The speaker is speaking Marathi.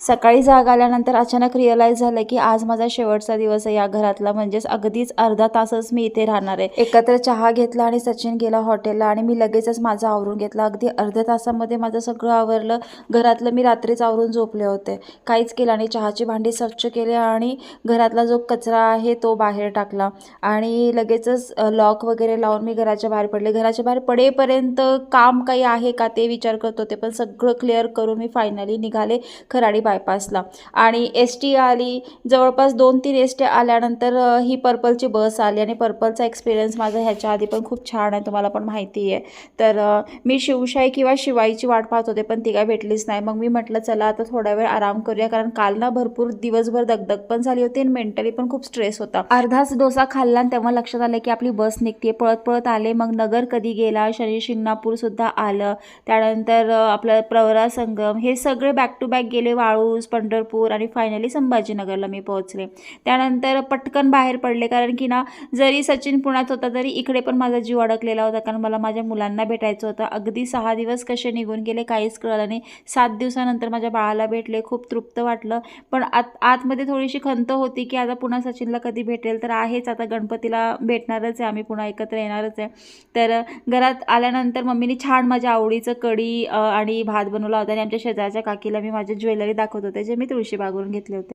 सकाळी जाग आल्यानंतर अचानक रिअलाईज झालं की आज माझा शेवटचा दिवस आहे या घरातला. म्हणजेच अगदीच अर्धा तासच मी इथे राहणार आहे. एकत्र चहा घेतला आणि सचिन गेला हॉटेलला आणि मी लगेचच माझं आवरून घेतलं. अगदी अर्ध्या तासामध्ये माझं सगळं आवरलं. घरातलं मी रात्रीच आवरून झोपले होते. काहीच केलं आणि चहाची भांडी स्वच्छ केले आणि घरातला जो कचरा आहे तो बाहेर टाकला. आणि लगेचच लॉक वगैरे लावून मी घराच्या बाहेर पडले. घराच्या बाहेर पडेपर्यंत काम काही आहे का ते विचार करत होते. पण सगळं क्लिअर करून मी फायनली निघाले. गाडी बायपासला आणि एस टी आली. जवळपास दोन तीन एस टी आल्यानंतर ही पर्पलची बस आली आणि पर्पलचा एक्सपिरियन्स माझा ह्याच्या आधी पण खूप छान आहे तुम्हाला पण माहिती आहे. तर मी शिवशाही किंवा शिवाईची वाट पाहत होते पण ती काय भेटलीच नाही. मग मी म्हटलं चला आता थोडा वेळ आराम करूया. कारण काल ना भरपूर दिवसभर दगदग पण झाली होती आणि मेंटली पण खूप स्ट्रेस होता. अर्धाच डोसा खाल्ला आणि तेव्हा लक्षात आलं की आपली बस निघते पळत पळत आले. मग नगर कधी गेला? शनी शिंगणापूर सुद्धा आलं. त्यानंतर आपलं प्रवरा संगम. हे सगळे बॅक टू बॅक गेले. वाळूज पंढरपूर आणि फायनली संभाजीनगरला मी पोहोचले. त्यानंतर पटकन बाहेर पडले कारण की ना जरी सचिन पुण्यात होता तरी इकडे पण माझा जीव अडकलेला होता कारण मला माझ्या मुलांना भेटायचं होतं. अगदी सहा दिवस कसे निघून गेले काहीच कळलं नाही. सात दिवसानंतर माझ्या बाळाला भेटले खूप तृप्त वाटलं. पण आत आतमध्ये थोडीशी खंत होती की आता पुन्हा सचिनला कधी भेटेल तर आहेच. आता गणपतीला भेटणारच आहे आम्ही पुन्हा एकत्र येणारच आहे. तर घरात आल्यानंतर मम्मीने छान माझ्या आवडीचं कढी आणि भात बनवला होता आणि आमच्या शेजारच्या काकीला मी माझ्या ज्वेलरी ज्वेलरी दाखवत होते जे मी तुळशीबागवरून घेतले होते.